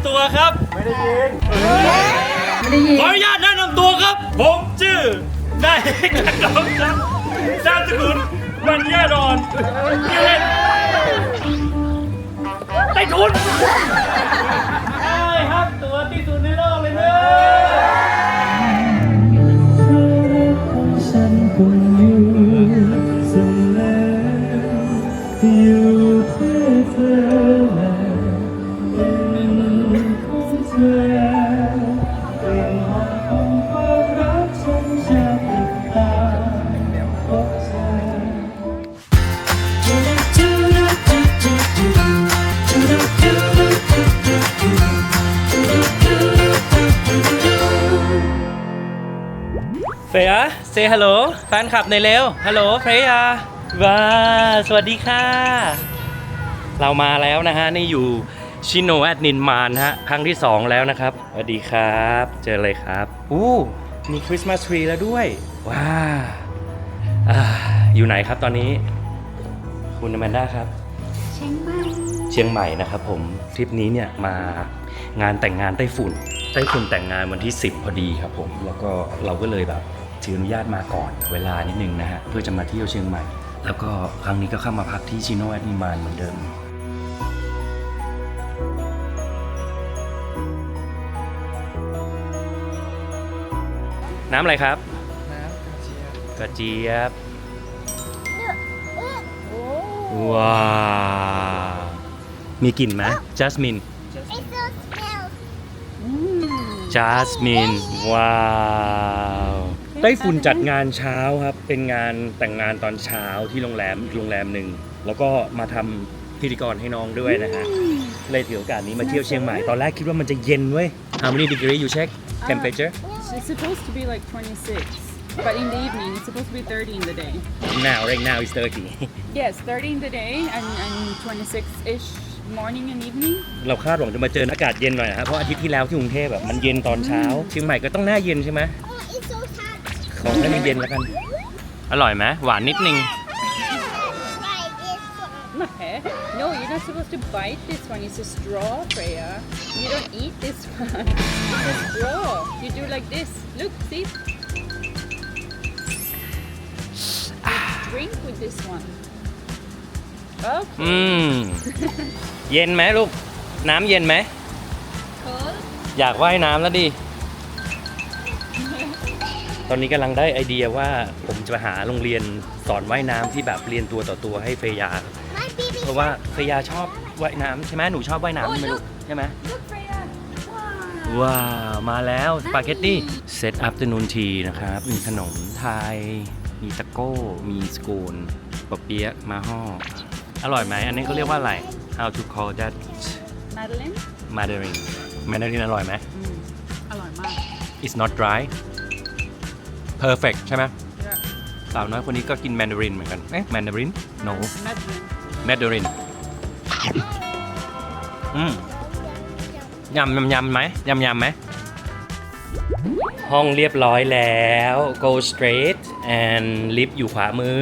ำตัวครับ ไม่ได้ยินไม่ได้ยินขออนุญาตแนะนำตัวครับ ผมชื่อนายกันดองครับนามสกุลมันยาดอนชื่อเล่นไต้ทุน เฟียเซฮัลโหลแฟนคลับในอยเร็วฮัลโหลเฟียว้าสวัสดีค่ะ เรามาแล้วนะฮะ นี่อยู่ชิโนแอดนินมานฮะ ครั้งที่ 2 แล้วนะครับ สวัสดีครับ เจอเลยครับ อู้ มีคริสต์มาสทรีแล้วด้วย ว้าอ่าอยู่ไหนครับตอนนี้ คุณอแมนด้าครับ เชียงใหม่ เชียงใหม่นะครับผม ทริปนี้เนี่ยมางานแต่งงานไต้ฝุ่นไต้ฝุ่นแต่งงานวันที่ 10 พอดีครับผม แล้วก็เราก็เลยแบบ ถืออนุญาตมาก่อนเวลานิดนึงนะฮะเพื่อจะมาเที่ยวเชียงใหม่ แล้วก็ครั้งนี้ก็เข้ามาพักที่ชิโนแอดนิมานเหมือนเดิม น้ำอะไรครับ น้ำกระเจี๊ยบกระเจี๊ยบว้าวมีกลิ่นไหมจัสมินจัสมินว้าว ไต้ฝุ่นจัดงานเช้าครับ เป็นงานแต่งงานตอนเช้าที่โรงแรมโรงแรมหนึ่ง แล้วก็มาทำพิธีกรให้น้องด้วยนะฮะ เลยถือโอกาสนี้มาเที่ยวเชียงใหม่ ตอนแรกคิดว่ามันจะเย็นเว้ย How many degree you check temperature It's supposed to be like 26, but in the evening it's supposed to be 30 in the day. now right now is 30 Yes, 30 in the day and, and 26-ish morning and evening. เราคาดหวังจะมาเจออากาศเย็นหน่อยนะครับเพราะอาทิตย์ที่แล้วที่กรุงเทพแบบมันเย็นตอนเช้าเชียงใหม่ก็ต้องหน้าเย็นใช่ไหม ขอให้มันเย็นแล้วกัน อร่อยไหมหวานนิดนึง Okay. No, you're not supposed to bite this one. It's a straw, Freya. You don't eat this one. It's a straw. You do like this. Look, see? You drink with this one. อื Okay. ม เย็นไหมลูก น้ำเย็นไหม Cold. อยากว่ายน้ำแล้วดิ ตอนนี้กำลังได้ไอเดียว่าผมจะหาโรงเรียนสอนว่ายน้ำที่แบบเรียนตัวต่อตัวให้เฟยา เพราะว่าเฟยาชอบว่ายน้ำใช่ไหมหนูชอบว่ายน้ำใช่ไหมลูกใช่ไหม Look, Freya. Wow. ว้าวมาแล้วสปาเกตตี้เซตอั t เ r อร์นูนทีนะครับ มีขนมไทย มีตะโก้ มีสกูนปะเปี๊ยะมาห่ออร่อยไหม อันนี้เขาเรียกว่าอะไร how to call that Madeline? mandarin mandarin อร่อยไหม Mm. อร่อยมาก it's not dry perfect ใช่ไหม Yeah. สาวน้อยคนนี้ก็กิน mandarin เหมือนกัน เอ๊ะ mandarin no Madeline. mandarin อืมยำยำยำไหมยำยำไหม ห้องเรียบร้อยแล้ว go straight and lift อยู่ขวามือ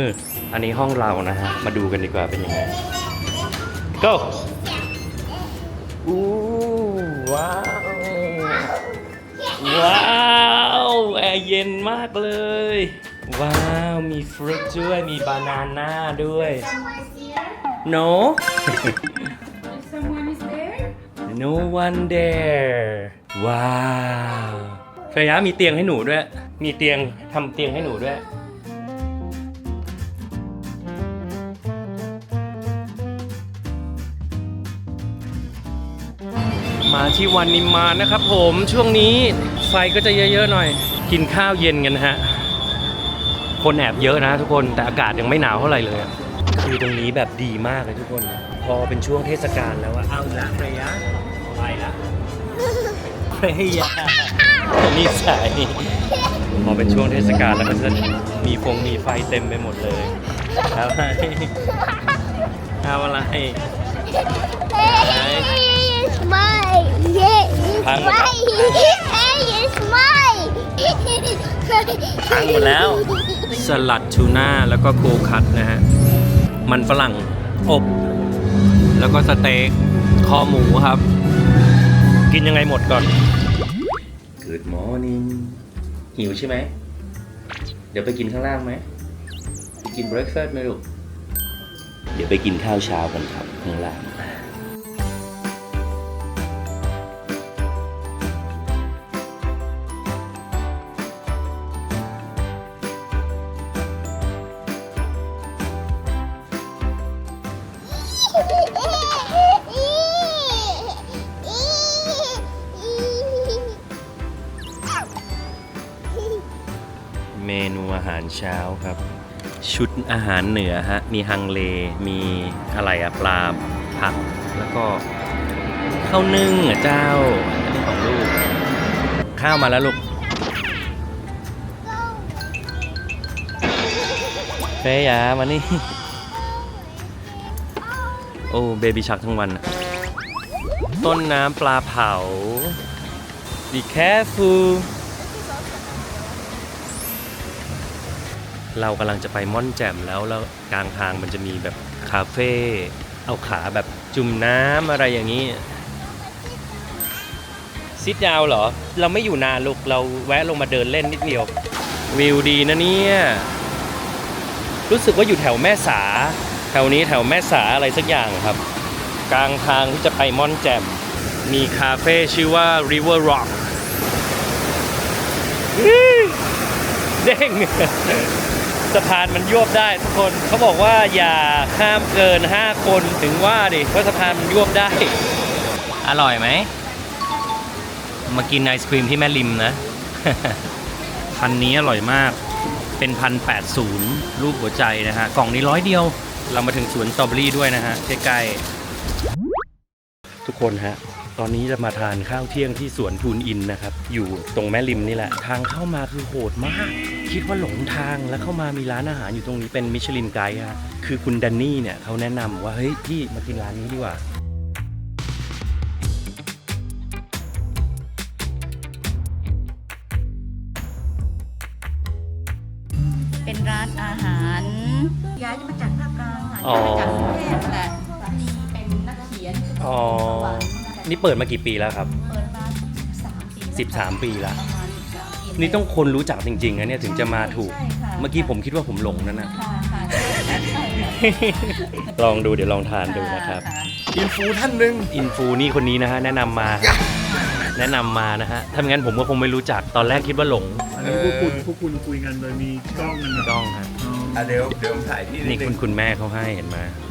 อันนี้ห้องเรานะฮะ มาดูกันดีกว่าเป็นยังไง go อู้ว้าว ว้าว แอร์เย็นมากเลย ว้าว มีฟรุตด้วย มีบานาน่าด้วย no Someone is there? no one there ว้าวเฟยะมีเตียงให้หนูด้วย มีเตียงทำเตียงให้หนูด้วย ที่วันนิมมานนะครับผมช่วงนี้ไฟก็จะเยอะๆหน่อย กินข้าวเย็นกันฮะ คนแอบเยอะนะทุกคนแต่อากาศยังไม่หนาวเท่าไหร่เลยอะคือตรงนี้แบบดีมากเลยทุกคน พอเป็นช่วงเทศกาลแล้วอะเอาละเฟรยะไปละเฟรยะนิสัยพอเป็นช่วงเทศกาลแล้วก็จะมีฟงมีไฟเต็มไปหมดเลยเอาอะไรเอาอะไร It's mine. It's Hang on. mine. Hey, it's mine. พังหมดแล้ว สลัดทูน่าแล้วก็โคคัตนะฮะ มันฝรั่งอบ แล้วก็สเต็กคอหมูครับ กินยังไงหมดก่อน Good morning หิวใช่ไหม เดี๋ยวไปกินข้างล่างไหมไปกิน breakfast ไหมลูก เดี๋ยวไปกินข้าวเช้ากันครับข้างล่าง ชุดอาหารเหนือฮะ มีฮังเล มีอะไรอะปลาผัก แล้วก็ข้าวนึ่งอะเจ้า อันนี้ของลูก ข้าวมาแล้วลูกเฟยามานี่ โอ้เบบี้ชักทั้งวัน ต้นน้ำปลาเผา be careful เรากำลังจะไปม่อนแจ่มแล้วแล้วกลางทางมันจะมีแบบคาเฟ่เอาขาแบบจุ่มน้ำอะไรอย่างนี้ซิดดาวเหรอ เราไม่อยู่นานลูก เราแวะลงมาเดินเล่นนิดเดียว วิวดีนะเนี่ย รู้สึกว่าอยู่แถวแม่สา แถวนี้แถวแม่สาอะไรสักอย่างครับ กลางทางที่จะไปม่อนแจ่ม มีคาเฟ่ชื่อว่า River Rock เด้ง สะพานมันยวบได้ทุกคนเขาบอกว่าอย่าข้ามเกิน 5 คนถึงว่าดิเพราะสะพานมันยวบได้ อร่อยไหม มากินไอศครีมที่แม่ริมนะ พันนี้อร่อยมาก เป็นพันแปดศูนย์รูปหัวใจนะฮะ กล่องนี้ร้อยเดียว เรามาถึงสวนสตรอเบอรี่ด้วยนะฮะใกล้ๆทุกคนฮะ ตอนนี้จะมาทานข้าวเที่ยงที่สวนทูนอินนะครับ อยู่ตรงแม่ริมนี่แหละ ทางเข้ามาคือโหดมาก คิดว่าหลงทางแล้วเข้ามามีร้านอาหารอยู่ตรงนี้เป็นมิชลินไกด์ฮะคือคุณแดนนี่เนี่ยเขาแนะนำว่าเฮ้ยพี่มากินร้านนี้ดีกว่าเป็นร้านอาหารย้ายมาจากภาคกลางค่ะอ๋อย้ายมาจากกรุงเทพแหละสามีเป็นนักเขียนอ๋อ นี่เปิดมากี่ปีแล้วครับ เปิดมา13ปี13 ปีแล้ว ประมาณ13ปีนี่ต้องคนรู้จักจริงๆนะเนี่ยถึงจะมาถูก ใช่ค่ะเมื่อกี้ผมคิดว่าผมหลงนั่นนะ ค่ะค่ะใช่ใช่ค่ะลองดูเดี๋ยวลองทานดูนะครับค่ะอินฟูท่านหนึ่งอินฟูนี่คนนี้นะฮะแนะนำมา แนะนำมานะฮะ ถ้าไม่งั้นผมก็คงไม่รู้จักตอนแรกคิดว่าหลงอันนี้พวกคุณพวกคุณคุยกันโดยมีกล้องกันนะกล้องฮะอะเดี๋ยวเดี๋ยวผมถ่ายที่นี่ดคุณคุณแม่เขาให้เห็นไหมา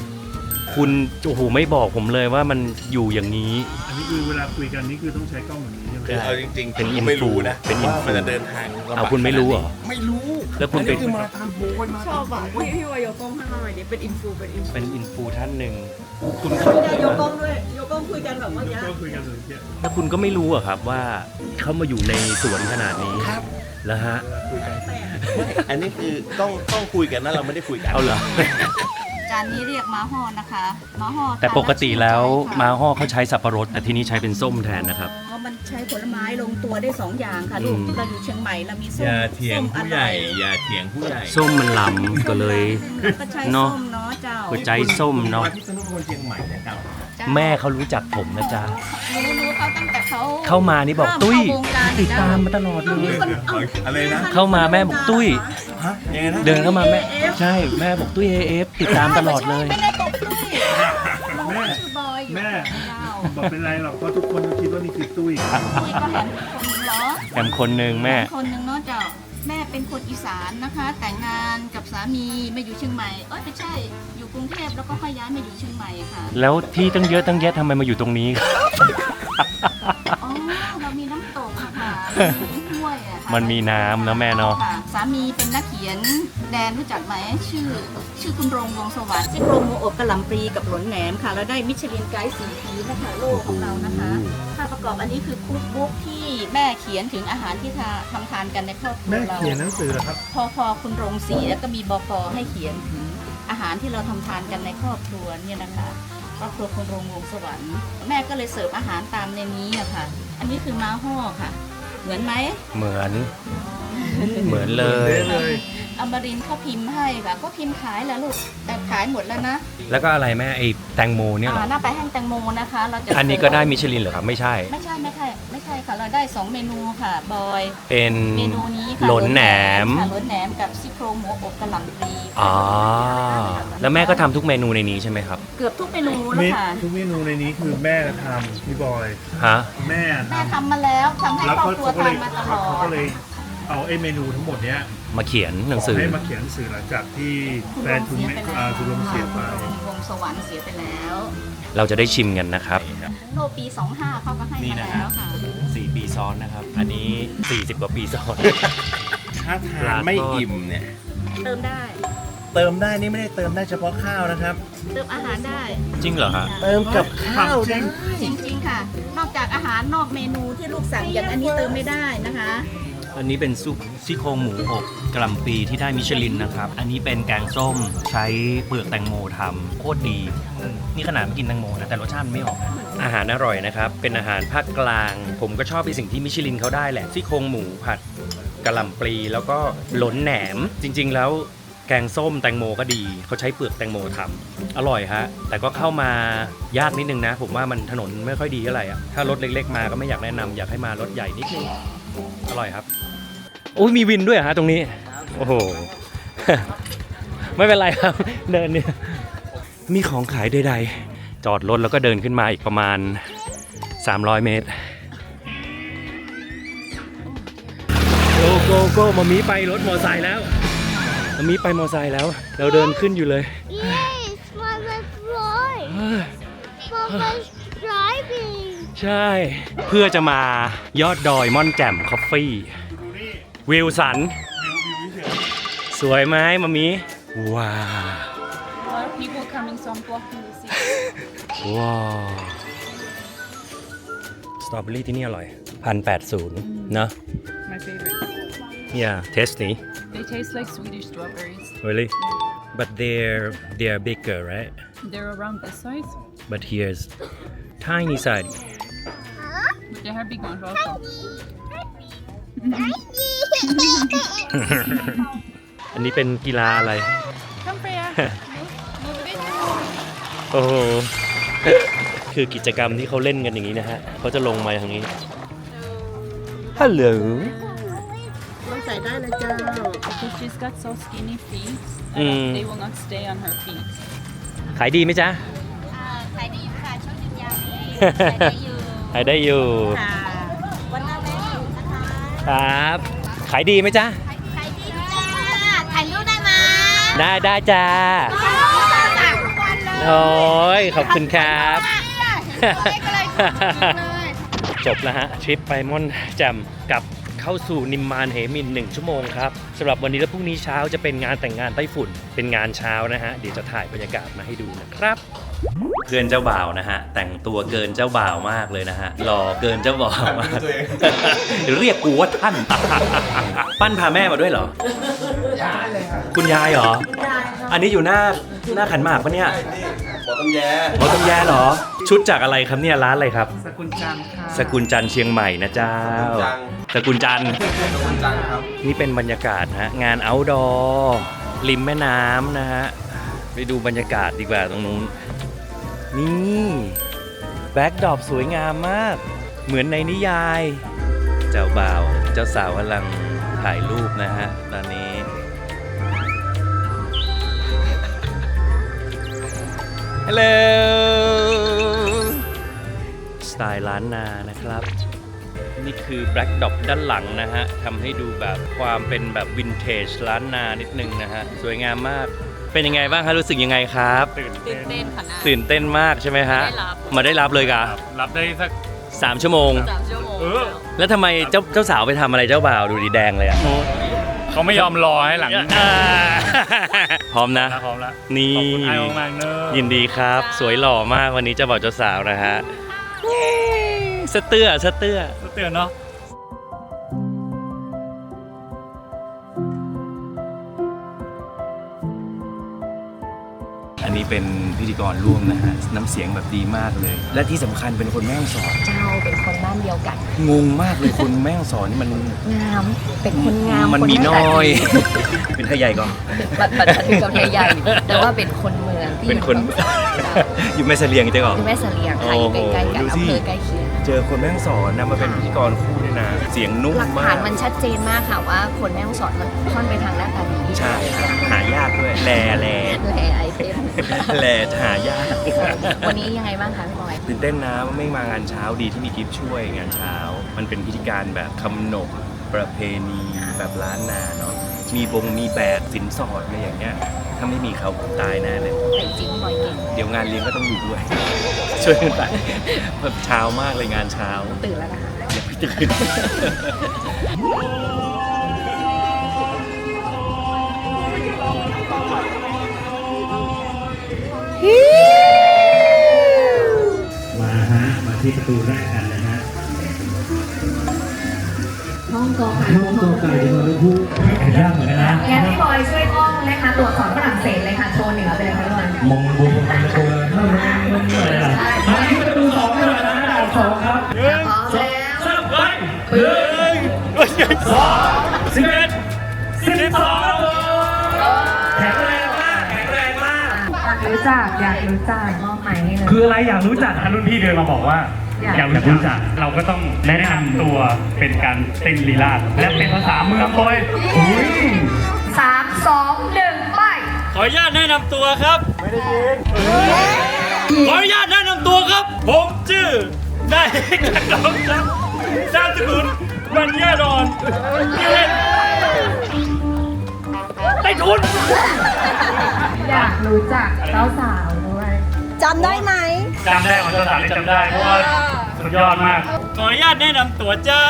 คุณโอ้โหไม่บอกผมเลยว่ามันอยู่อย่างนี้ อันนี้คือเวลาคุยกันนี่คือต้องใช้กล้องแบบนี้ใช่ไหมคือเอาจริงๆเป็นผมอินฟูไม่รู้นะเป็นอินฟู ว่ามันจะเดินทางลำบากเอาคุณไม่รู้เหรอ ไม่รู้แล้วคุณไป อันนี้คือมาตามโบยมาชอบอะพี่พี่วายกกล้องให้มาหน่อยดิเป็นอินฟูเป็นอินฟูเป็นอินฟูท่านหนึ่งคุณยกกล้องด้วยยกกล้องคุยกันแบบเมื่อกี้ก็คุยกันเลยเนี่ยแล้วคุณก็ไม่รู้เหรอะครับว่าเขามาอยู่ในสวนขนาดนี้ครับแล้วฮะอันนี้คือต้องต้องคุยกันนะเราไม่ได้คุยกันเอาเหรอ จานนี้เรียกม้าห่อนะคะม้าห่อแต่ปกติแล้วทนมาได้ห่อเขาใช้สับปะรดแต่ที่นี่ใช้เป็นส้มแทนนะครับ เพราะมันใช้ผลไม้ลงตัวได้สองอย่างค่ะลูกอืม เราอยู่เชียงใหม่เรามีส้มอย่าเถียงส้มผู้ใหญ่อร่อยอย่าเถียงผู้ใหญ่ส้มมันลำก็เลย ก็ใช้เนส้อะ มเนาะเจ้า หัวใจส้มเนาะมาที่สนุกคนเชียงใหม่นะครับ จ้าแม่เขารู้จักผมนะจ๊ะ รู้รู้เขาตั้งแต่เขาเข้ามานี่บอกเริ่ตุ้ยเข้าวงการติดตามมาตลอดเลย อะไรนะเข้ามาแม่บอกตุ้ย ฮะยังไงนะเดินเข้ามาแม่ ใช่แม่บอกตุ้ยเอฟติดตามตลอดเลย ไม่ได้บอกตุ้ยเราก็ชื่อบอยอยู่แม่เจ้าบอกเป็นไรหรอกเพราะทุกคนก็คิดว่านี่คือตุ้ย ตุ้ยก็แหมคนเหรอแถมคนหนึ่งแม่ คนหนึ่งเนาะเจ้า แม่เป็นคนอีสานนะคะ แต่งงานกับสามีมาอยู่เชียงใหม่เอ้ยไม่ใช่ อยู่กรุงเทพแล้วก็ค่อยย้ายมาอยู่เชียงใหม่ค่ะแล้วที่ตั้งเยอะตั้งแยะทำไมมาอยู่ตรงนี้อ๋อเรามีน้ำ ตกอะค่ะมีห้วยอะค่ะมันมีน้ำนะแม่เนาะ ค่ะสามีเป็นนักเขียนแดนรู้จักไหมชื่อ ชื่อคุณรงวงสวัสดิ์ที่โรงหมูอบกระหล่ำปลีกับหลนแหนมค่ะ แล้วได้มิชลินไกด์สีปีนะคะโลกของเรานะคะภาพประกอบอันนี้คือคุกบุ๊กที่แม่เขียนถึงอาหารที่ทาทำทานกันในครอบครัวแม่เรา เขียนหนังสือเหรอครับ พอพอคุณโรงสีแล้วก็มีบกให้เขียนถึงอาหารที่เราทำทานกันในครอบครัวเนี่ยนะคะครอบครัวคุณโรงวงสวรรค์ แม่ก็เลยเสิร์ฟอาหารตามในนี้อะค่ะ อันนี้คือม้าห่อค่ะ เหมือนไหมเหมือน เหมือนเลย เลย อมรินทร์เขาพิมพ์ให้ค่ะก็พิมพ์ขายแล้วลูกแต่ขายหมดแล้วนะแล้วก็อะไรแม่ไอแตงโมเนี่ยเหรออ่าหน้าไปลาแห้งแตงโมนะคะ เราจะอันนี้ก็ได้มิชลินเหรอครับ ไม่ใช่ ไม่ใช่ไม่ใช่ไม่ใช่ค่ะ เราได้2เมนูค่ะบอย เป็นเมนูนี้ค่ะหลนแหนมค่ะหลนแหนมกับซี่โครงหมูอบกะหล่ำปลีค่ะอ๋อแล้วแม่ก็ทำทุกเมนูในนี้ใช่ไหมครับเกือบทุกเมนูเมแล้วค่ะ ทุกเมนูในนี้คือแม่ทำพี่บอย ฮะ แม่แม่ทำทำมาแล้วทำให้แล้วครอบเขาครัวเขาก็เลทายนมาตลอเขาก็ดเลย เอาไอ้เมนูทั้งหมดเนี้ยมาเขียนหนังสือให้มาเขียนหนังสือหลังจากที่คุณแฟลนงคุณเสียแม่ไปอ่าแล้วคุณลุงเสียไป คุณวงสวรรค์เสียไปแล้วเราจะได้ชิมกันนะครับ โลปี 25เขาก็ให้นี่มานะฮะ แล้วค่ะ 4 ปีซ้อนนะครับ อันนี้ 40 กว่าปีซ้อน ถ้าทานไม่อิ่มเนี่ย เติมได้ เติมได้นี่ไม่ได้เติมได้เฉพาะข้าวนะครับ เติมอาหารได้ จริงเหรอฮะ เติมกับข้าวได้ จริงๆค่ะ นอกจากอาหารนอกเมนูที่ลูกสั่งอย่างอันนี้เติมไม่ได้นะคะ อันนี้เป็นซุปซี่โครงหมูอบกะหล่ำปีที่ได้มิชลินนะครับ อันนี้เป็นแกงส้มใช้เปลือกแตงโมทำโคตรดี นี่ขนาดไม่กินแตงโมนะแต่รสชาติไม่ออกนะอาหารอร่อยนะครับ เป็นอาหารภาคกลาง ผมก็ชอบไปสิ่งที่มิชลินเขาได้แหละซี่โครงหมูผัดกะหล่ำปลีแล้วก็หลนแหนม จริง ๆ แล้วแกงส้มแตงโมก็ดีเขาใช้เปลือกแตงโมทำอร่อยฮะ แต่ก็เข้ามายากนิดนึงนะ ผมว่ามันถนนไม่ค่อยดีเท่าไหร่อะถ้ารถเล็ก ๆ มาก็ไม่อยากแนะนำอยากให้มารถใหญ่นิดนึง อร่อยครับโอ้ยมีวินด้วยเหรอฮะตรงนี้ โอ้โห ไม่เป็นไรครับ เดินเนี่ย มีของขายใดๆ จอดรถแล้วก็เดินขึ้นมาอีกประมาณ 300 เมตรโกโกโกมามีไปรถมอไซค์แล้วมามีไปมอไซค์แล้ว เราเดินขึ้นอยู่เลย ใช่ เพื่อจะมายอดดอยม่อนแจ่มคอฟฟี่วิวสัน สวยไหมมามีว้าว A lot of people coming, so I'm blocking the seat. ว้าวสตรอเบอรี่ที่นี่อร่อยพันแปดศูนย์เนอะ My favorite. yeah tasty They taste like Swedish strawberries. really but they're they're bigger right They're around this size, but here's tiny size but they have big ones also. อันนี้เป็นกีฬาอะไร Come, Freya. Move a bit. โอ้โห คือกิจกรรมที่เขาเล่นกันอย่างนี้นะฮะ เขาจะลงมาทางนี้ ฮัลโหล Because she's got so skinny feet, uh, Mm. they will not stay on her feet. ขายดีไหมจ๊ะ ขายดีอยู่ค่ะช่วงหยุดยาวนี้ขายได้อยู่ขายได้อยู่ ค่ะวันหน้าแม่อยู่นะคะครับ ขายดีไหมจ๊ะ ขายดีจ้าถ่ายรูปได้ไหมได้ได้จ้าสั่งทุกวันเลยโอ้ยขอบคุณครับตัวเล็กอะไรคุณเลยจบแล้วฮะทริปไปม่อนแจมกลับเข้าสู่นิมมานเหมิน1ชั่วโมงครับสำหรับวันนี้และพรุ่งนี้เช้าจะเป็นงานแต่งงานไต้ฝุ่น เป็นงานเช้านะฮะเดี๋ยวจะถ่ายบรรยากาศมาให้ดูนะครับ เพื่อนเจ้าบ่าวนะฮะ แต่งตัวเกินเจ้าบ่าวมากเลยนะฮะหล่อเกินเจ้าบ่าวมากเรียกกูว่าท่าน ปั้นพาแม่มาด้วยเหรอคุณยายเหรอ อันนี้อยู่หน้าหน้าขันหมากปะเนี่ยบอกต้มแย่หมอต้มแย่เหรอ ชุดจากอะไรครับเนี่ยร้านอะไรครับ สกุลจันทร์ค่ะสกุลจันทร์เชียงใหม่นะเจ้าจังสกุลจันทร์สกุลจังครับ นี่เป็นบรรยากาศฮะงาน outdoor ริมแม่น้ำนะฮะไปดูบรรยากาศดีกว่าตรงนู้น นี่แบ็กดรอปสวยงามมาก เหมือนในนิยาย เจ้าบ่าวเจ้าสาวกำลังถ่ายรูปนะฮะ ตอนนี้ ฮัลโหล สไตล์ล้านนานะครับ นี่คือแบล็กดอปด้านหลังนะฮะทำให้ดูแบบความเป็นแบบวินเทจล้านนานิดนึงนะฮะ สวยงามมาก เป็นยังไงบ้างคะรู้สึกยังไงครับ ตื่นตื่เต้นนเต้นค่ะนะตื่นเต้นมากใช่ไหมฮะ ได้รับมาได้รับเลยกะครับรับได้สัก สามชั่วโมง สามชั่วโมงเออ แล้วทำไมเจ้าเจ้าสาวไปทำอะไรเจ้าบ่าวดูดีแดงเลยอะเขาไม่ยอมรอให้หลังอ่าพร้อมนะ พร้อมแล้วนี่ ขอบคุณไอโอมากเนอะยินดีครับ สวยหล่อมากวันนี้เจ้าบ่าวเจ้าสาวนะฮะสเตื้อสเตื้อ เตือนเนาะ เป็นพิธีกรร่วมนะฮะน้ำเสียงแบบดีมากเลย และที่สำคัญเป็นคนแม่ฮ่องสอนเจ้าเป็นคนบ้านเดียวกัน งงมากเลยคนแม่ฮ่องสอนนี่มันงาม เป็นคนงามมันคมีหาน้ตาอยดีเป็นไทยใหญ่ก่อนบัดบัดบัดกับไทยใหญ่ แต่ว่าเป็นคนเมืองที่เป็นคนอยู่อยู่แม่เสลียงใช่ก่อนแม่เสลียงค่ะอยู่ใกล้ๆกันโอ้โหดูสิอำเภอใกล้เคียงเจอคนแม่ฮ่องสอนนะมาเป็นพิธีกรคู่ด้วยนะเสียงนุ่มหลักมาฐานกมันชัดเจนมากค่ะว่าคนแม่ฮ่องสอนมันค่อนไปทางหน้าตาดีใช่ครับหายากด้วยแลแลแลไอเทมแลหายากวันนี้ยังไงบ้างคะพี่บอยตื่นเต้นนะไม่มางานเช้าดีที่มีกิฟต์ช่วยงานเช้า มันเป็นพิธีการแบบคำหนกประเพณีแบบล้านนาเนาะมีบงมีแบดสินสอดอะไรอย่างเงี้ยถ้าไม่มีเขาผมตายแน่เลย แต่จริงพี่บอยเก่งเดี๋ยวงานเลี้ยงก็ต้องอยู่ด้วย ช่วยกันไปแบบเช้ามากเลยงานเช้า ตื่นแล้วนะคะอย่าไปตื่น มาฮะ มาที่ประตูแรกกันนะฮะห้องกอไก่ห้องกอไก่ดีกว่าลูกผู้ยากเหมือนกันนะงั้นพี่บอยช่วยท่องนะคะตัวอักษรฝรั่งเศสเลยค่ะ โชว์เหนือไปเลยค่ะพี่บอยมองบนประตูเลยถ้ามันมันอะไรล่ะมาที่ประตูสองกันเลยนะด่านสองครับพร้อมแล้วสองสิบเอ็ด รู้จักอยากรู้จักมอบหมายให้เลยคืออะไรอยากรู้จักฮะรุ่นพี่เดินมาบอกว่าอยากอยากรู้จักเราก็ต้องแนะนำตัวเป็นการเต้นลีลาดและเป็นภาษาเมืองเลยอุ้ยสามสองหนึ่งไปขออนุญาตแนะนำตัวครับไม่ได้ยินขออนุญาตแนะนำตัวครับ ผมชื่อนายกระดองครับนามสกุลมันยาดอนชื่อเล่นไต้ทุน อยากรู้จักเจ้าสาวด้วยจำได้ไหม จำได้ของสถานจำได้เพราะว่าสุดยอดมาก ขออนุญาตแนะนำตัวเจ้า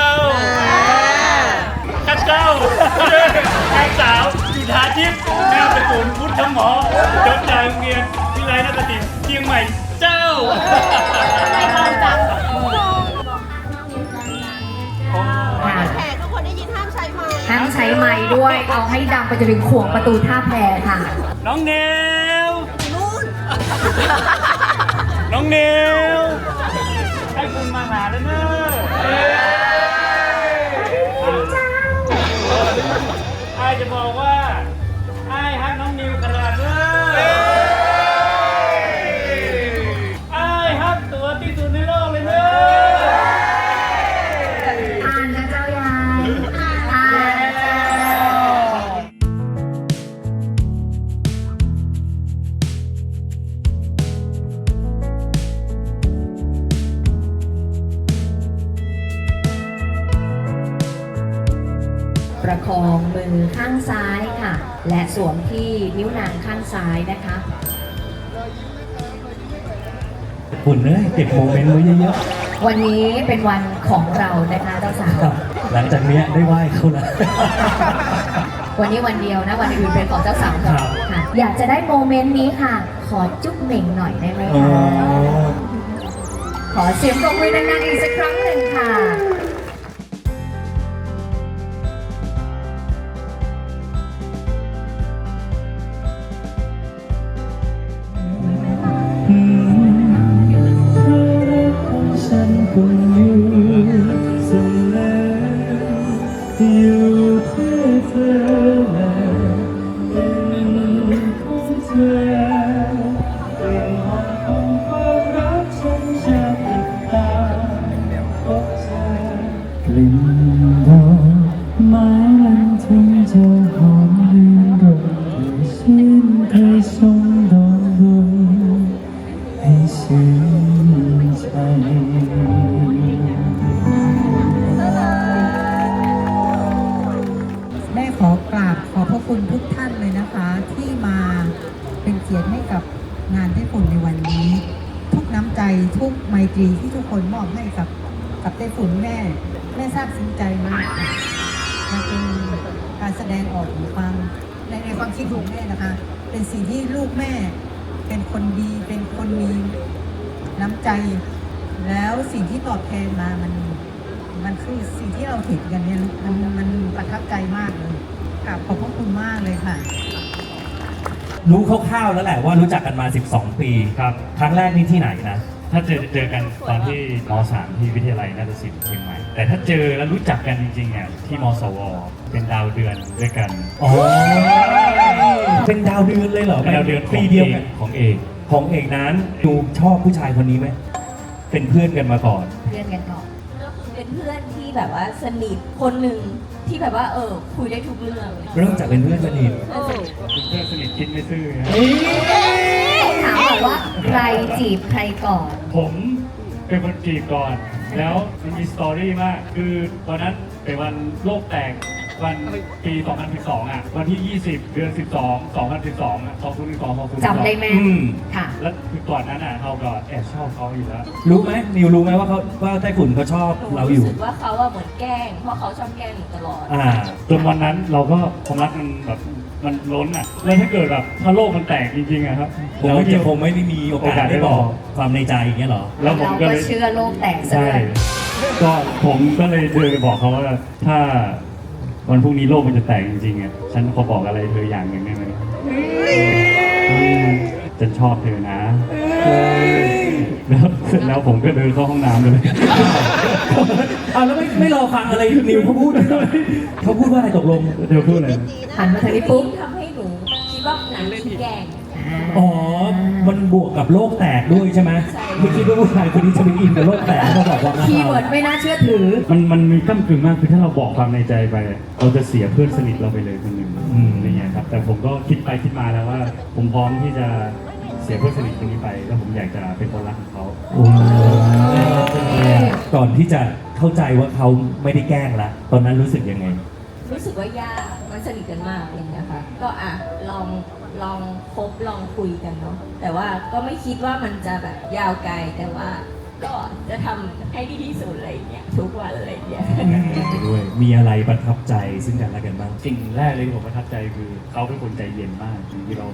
ข้าเจ้าข้าสาวจุธาทิพย์นามสกุลพุทธหมอจบจากโรงเรียนวิไลนาฏศิลป์เชียงใหม่เจ้าแขกทุกคนได้ยินห้ามใช้ไม้ห้ามใช้ไม้ด้วย เอาให้ดังไปจนถึงขวงประตูท่าแพค่ะ น้องเนวน้องเนวให้คุณมาหาแล้วเนอะ ซ้ายนะคะฝุ่นเลยเก็บโมเมนต์ไว้เยอะวันนี้เป็นวันของเรานะคะเจ้าสาวๆครับหลังจากเนี้ยได้ไหว้เขาแล้ว วันนี้วันเดียวนะวันอื่นเป็นของเจ้าสาวก่อนครับ ค่ะอยากจะได้โมเมนต์นี้ค่ะ ขอจุ๊บเหม่งหน่อยได้ไหมอ๋อคะขอเสียงปรบมือดังๆอีกสักครั้งหนึ่งค่ะ เลยนะคะที่มาเป็นเกียรติให้กับงานเทศฝุ่นในวันนี้ ทุกน้ำใจทุกไมตรีที่ทุกคนมอบให้กับกับเต้ฝุ่นแม่แม่ทราบซึ้งใจมากมันเป็นการแสดงออกของความในในความคิดของแม่นะคะ เป็นสิ่งที่ลูกแม่ เป็นคนดีเป็นคนมีน้ำใจ แล้วสิ่งที่ตอบแทนมามันมันคือสิ่งที่เราเห็นกันเนี่ยมันมันประทับใจมากเลย กราบขอบพระคุณมากเลยค่ะ รู้คร่าวๆแล้วแหละว่ารู้จักกันมา 12 ปีครับ ครั้งแรกนี่ที่ไหนนะ ถ้าเจอเจอกันตอนที่ม .3 ที่วิทยาลัยนาฏศิลป์เชียงใหม่แต่ถ้าเจอแล้วรู้จักกันจริงๆอะที่มสว เป็นดาวเดือนด้วยกันอ๋อเป็นดาวเดือนเลยเหรอเป็นดาวเดือนปีเดียวกัน ของเอกของเอกนั้นดูชอบผู้ชายคนนี้ไหมเป็นเพื่อนกันมาก่อน เพื่อนกันก่อนก็คือเป็นเพื่อนที่แบบว่าสนิทคนหนึ่ง ที่แบบว่าเออคุยได้ทุกเรื่องเริ่มจากเป็นเพื่อนสนิท Oh. เป็นเพื่อนสนิทคิดไม่ซื่อนะถามก่อนว่าใครจีบใครก่อน ผมเป็นคนจีบก่อน แล้วมันมีสตอรี่มาก คือตอนนั้นเป็นวันโลกแตก วันปี 2012 อะ วันที่ 20 เดือน 12 2012 อะ2012 2012จำได้ไหมอืม ค่ะ แล้วคือก่อนนั้นอะเราก็แอบชอบเขาอยู่แล้ว รู้ไหมนิวรู้ไหมว่าเขาว่าไต้ฝุ่นเขาชอบหนูเราอยู่รู้สึกว่าเขาอะเหมือนแกล้ง เพราะเขาชอบแกล้งหนูตลอด อ่า จนวันนั้นเราก็ความรักมันแบบมันล้นอะแล้วถ้าเกิดแบบถ้าโลกมันแตกจริงๆอะครับผมเราไม่มี จะคงไม่ได้มีโอกาสได้บอกความในใจอย่างเงี้ยเหรอ แล้วผมเราก็ก็เลย เชื่อโลกแตกซะใช่ ด้วย ก็ผมก็เลยเดินไปบอกเขาว่า ถ้า วันพรุ่งนี้โลกมันจะแตกจริงๆอะฉันขอบอกอะไรเธออย่างหนึ่งได้ไหมอืมฉันชอบเธอนะ แล้วเสร็จแล้วผมก็เดินเข้าห้องน้ำเลยอ่าแล้วไม่ไม่รอฟังอะไรนิวเขาพูดเลยเหรอเขาพูดว่าอะไรตกลงเธอพูดอะไรหันมาทางนี้ปุ๊บ ทำให้หนูคิดว่าหนังที่แกล้ง อ๋อ มันบวกกับโลกแตกด้วยใช่ไหมใช่ไม่คิดว่าผู้ชายคนนี้จะไปอินกับโลกแตกมาบอกว่าคีย์เวิร์ดไม่น่าเชื่อถือ มันมันมีก้ากึ่งมากคือถ้าเราบอกความในใจไป เราจะเสียเพื่อนสนิทเราไปเลยคนหนึ่งอะไรเงี้ยครับ แต่ผมก็คิดไปคิดมาแล้วว่า ผมพร้อมที่จะเสียเพื่อนสนิทคนนี้ไป แล้วผมอยากจะเป็นคนรักของเขาโอ้ก่อนที่จะเข้าใจว่าเขาไม่ได้แกล้งละตอนนั้นรู้สึกยังไง รู้สึกว่ายากมันสนิทกันมากอะไรอย่างเงี้ยค่ะก็อะลอง ลองคบลองคุยกันเนาะแต่ว่าก็ไม่คิดว่ามันจะแบบยาวไกลแต่ว่า ก็จะทำให้ดีที่สุดอะไรอย่างเงี้ยทุกวันอะไรอย่างเงี้ยด้วย มีอะไรประทับใจซึ่งกันและกันบ้าง สิ่งแรกเลยที่ผมประทับใจคือเขาเป็นคนใจเย็นมากบางทีเรา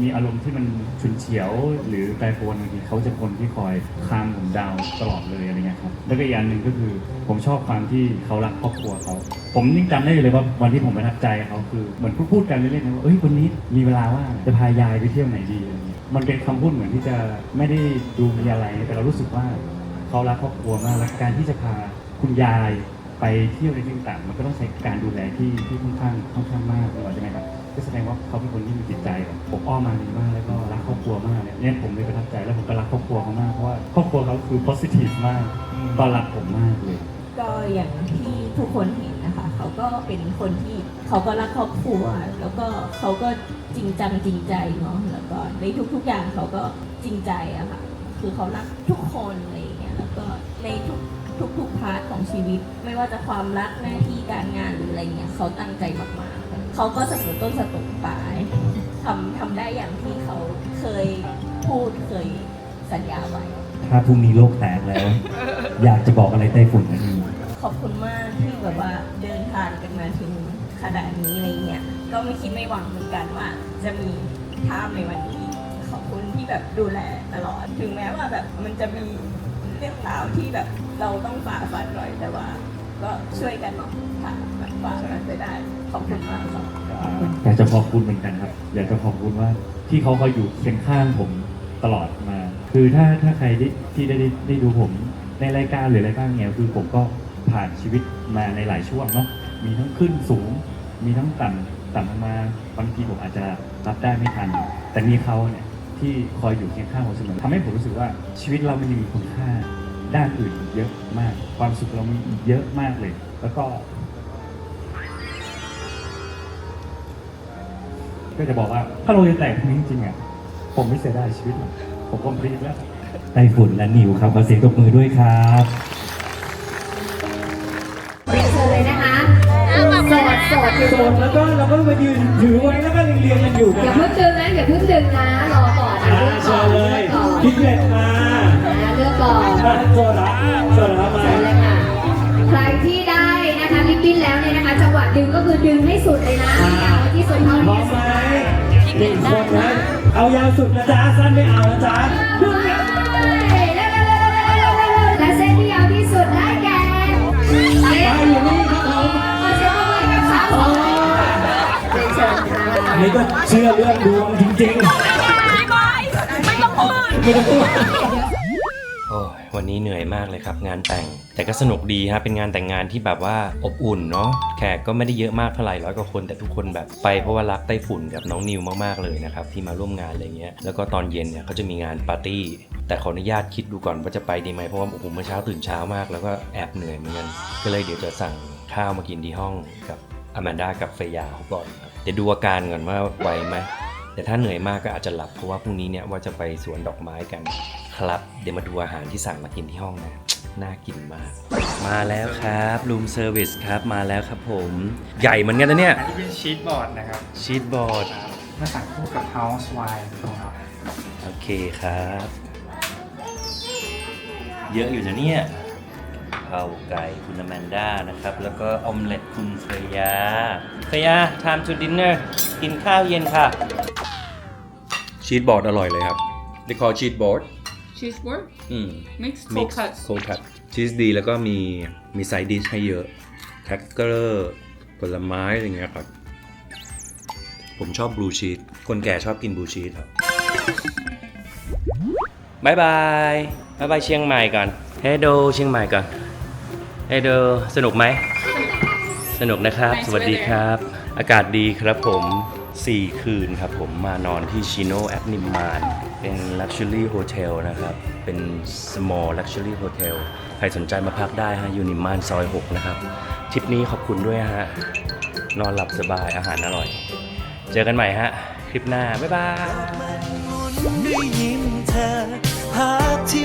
มีอารมณ์ที่มันฉุนเฉียว หรือแปรปรวนบางทีเขาจะคนที่คอยคามผมดาวตลอดเลยอะไรเงี้ยครับแล้วก็อีกอันหนึ่งก็คือ ผมชอบความที่เขารักครอบครัวเขา ผมยังจำได้เลยว่าวันที่ผมประทับใจเขาคือเหมือนพูดๆกันเล่นๆนะว่าเอ้ยวันนี้มีเวลาว่างจะพายายไปเที่ยวไหนดีอะไรเงี้ย มันเป็นคำพูดเหมือนที่จะไม่ได้ดูมีอะไร แต่เรารู้สึกว่าเขารักครอบครัวมากและการที่จะพาคุณยายไปเที่ยวในที่ต่างๆมันก็ต้องใช้การดูแลที่ที่ค่อนข้างค่อนข้างมากใช่ไหมครับก็แสดงว่าเขาเป็นคนที่มีจิตใจแบบปกอ้อมมาดีมากแล้วก็รักครอบครัวมากเนี่ยเนี่ยผมเลยประทับใจแล้วผมก็รักครอบครัวเขามากเพราะว่าครอบครัวเขาคือ positive มากตอนรักผมมากเลย ก็อย่างที่ทุกคนเห็นนะคะ เขาก็เป็นคนที่เขาก็รักครอบครัว แล้วก็เขาก็จริงจังจริงใจเนาะแล้วก็ในทุกๆอย่างเขาก็จริงใจอะค่ะคือเขารักทุกคนอะไรอย่างเงี้ยแล้วก็ในทุกทุกๆพาร์ทของชีวิต ไม่ว่าจะความรักหน้าที่การงานหรืออะไรเงี้ยเขาตั้งใจมากๆเขาก็สมอต้นเสมอปลายทำทำได้อย่างที่เขาเคยพูดเคยสัญญาไว้ ถ้าพรุ่งนี้โลกแตกแล้ว อยากจะบอกอะไรไต้ฝุ่นนะนิวข อบคุณมากที่แบบว่าเดินทางกันมาถึงขนาดนี้อะไรเงี้ย ก็ไม่คิดไม่หวังเหมือนกันว่า จะมีภาในวันนี้ ขอบคุณที่แบบดูแลตลอด ถึงแม้ว่าแบบมันจะมีเรื่องราวที่แบบเราต้องฝ่าฟันหน่อยแต่ว่า ก็ช่วยกันเนาะผ่านแบบฝ่ามันไปได้ ขอบคุณมากครับอยากจะขอบคุณเหมือนกันครับ อยากจะขอบคุณว่าที่เขาคอยอยู่เคียงข้างผมตลอดมา คือถ้าถ้าใครที่ได้ได้ได้ดูผมในรายการหรืออะไรบ้างเนี่ยคือผมก็ ผ่านชีวิตมาในหลายช่วงเนาะมีทั้งขึ้นสูง มีทั้งต่ำต่ำลงมาบางทีผมอาจจะรับได้ไม่ทัน แต่มีเขาเนี่ยที่คอยอยู่เคียงข้างผมเสมอทำให้ผมรู้สึกว่าชีวิตเรามันยังมีคุณค่าด้านอื่นเยอะมาก ความสุขเรามีเยอะมากเลย แล้วก็ ก็จะบอกว่าถ้าเราจะแต่งนี้จริงๆอะผมไม่เสียดายชีวิตหรอกผมคอมพลีทแล้วไต้ฝุ่นและนิวครับขอเสียงตบมือด้วยครับ โสดอยู่โสดแล้วก็เราก็มายืนถือไว้แล้วก็เรียงๆกันอยู่อย่านะเพิ่งดึงนะอย่าเพิ่งดึงนะรอก่อนอะอ่าเลือกเชิก่อญนเลเลือยกก่อนคิดเด็ดมานะเลือกก่อนอะโซดาโซดามาเชิญเลยค่ะใครที่ได้นะคะลิปบิ้นแล้วเนี่ยนะคะจังหวะดึงก็คือดึงให้สุดเลยนะให้ยาวที่สุดเท่าพร้อที่มไหมสุดหนึ่งคนนะ เอายาวสุดนะจ๊ะสั้นไม่เอานะจ๊ะดึงนะแรียนเชิญค่ะนี่นี้ก็เชื่อเรื่องดวงจริงๆไม่ต้องพูดไม่ต้องพูดโอ้ยวันนี้เหนื่อยมากเลยครับงานแต่ง แต่ก็สนุกดีฮะเป็นงานแต่งงานที่แบบว่าอบอุ่นเนาะแขกก็ไม่ได้เยอะมากเท่าไหร่ร้อยกว่าคน แต่ทุกคนแบบไปเพราะว่ารักไต้ฝุ่นกับน้องนิวมากๆเลยนะครับที่มาร่วมงานอะไรเงี้ยแล้วก็ตอนเย็นเนี่ยเขาจะมีงานปาร์ตี้ แต่ขออนุญาตคิดดูก่อนว่าจะไปดีไหมเพราะว่าโอ้โหเมื่อเช้าตื่นเช้ามาก แล้วก็แอบเหนื่อยเหมือนกันก็เลยเดี๋ยวจะสั่งข้าวมากินที่ห้องกับ อแมนดากับเฟยาเขาก่อนครับเดี๋ยวดูอาการก่อนว่าไหวไหมแต่ถ้าเหนื่อยมากก็อาจจะหลับเพราะว่าพรุ่งนี้เนี่ยว่าจะไปสวนดอกไม้กันครับ เดี๋ยวมาดูอาหารที่สั่งมากินที่ห้องนะน่ากินมาก มาแล้วครับรูมเซอร์วิสครับมาแล้วครับผม ใหญ่เหมือนกันนะเนี่ยอันนี้เป็นชีสบอร์ดนะครับชีสบอร์ดมาสั่งคู่กับ House Wine ของเราโอเคครับ เยอะอยู่นะเนี่ย เผาไก่คุณอแมนด้านะครับ แล้วก็ออมเล็ตคุณเฟรยาเฟรยา time to dinner กินข้าวเย็นค่ะ ชีสบอร์ดอร่อยเลยครับ they call cheese board Cheese board อืม mixed mix cold cuts. โคคัตชีสดีแล้วก็มีมีไซดิชให้เยอะแคคเกอร์ผลไม้อะไรเงี้ยครับ ผมชอบบลูชีสคนแก่ชอบกินบลูชีสครับบายบายบายบายเชียงใหม่ก่อนเฮโดเชียงใหม่ก่อน เฮโดสนุกไหม สนุกนะครับ Nice สวัสดี weather ครับ อากาศดีครับผม 4 คืนครับผมมานอนที่ชิโนแอปนิมาน เป็น Luxury Hotel นะครับ เป็น small Luxury Hotel ใครสนใจมาพักได้ฮะอยู่นิมานซอย 6 นะครับทริปนี้ขอบคุณด้วยฮะ นอนหลับสบายอาหารอร่อย เจอกันใหม่ฮะ คลิปหน้า บ๊ายบายได้ยิ้มเธอหากที่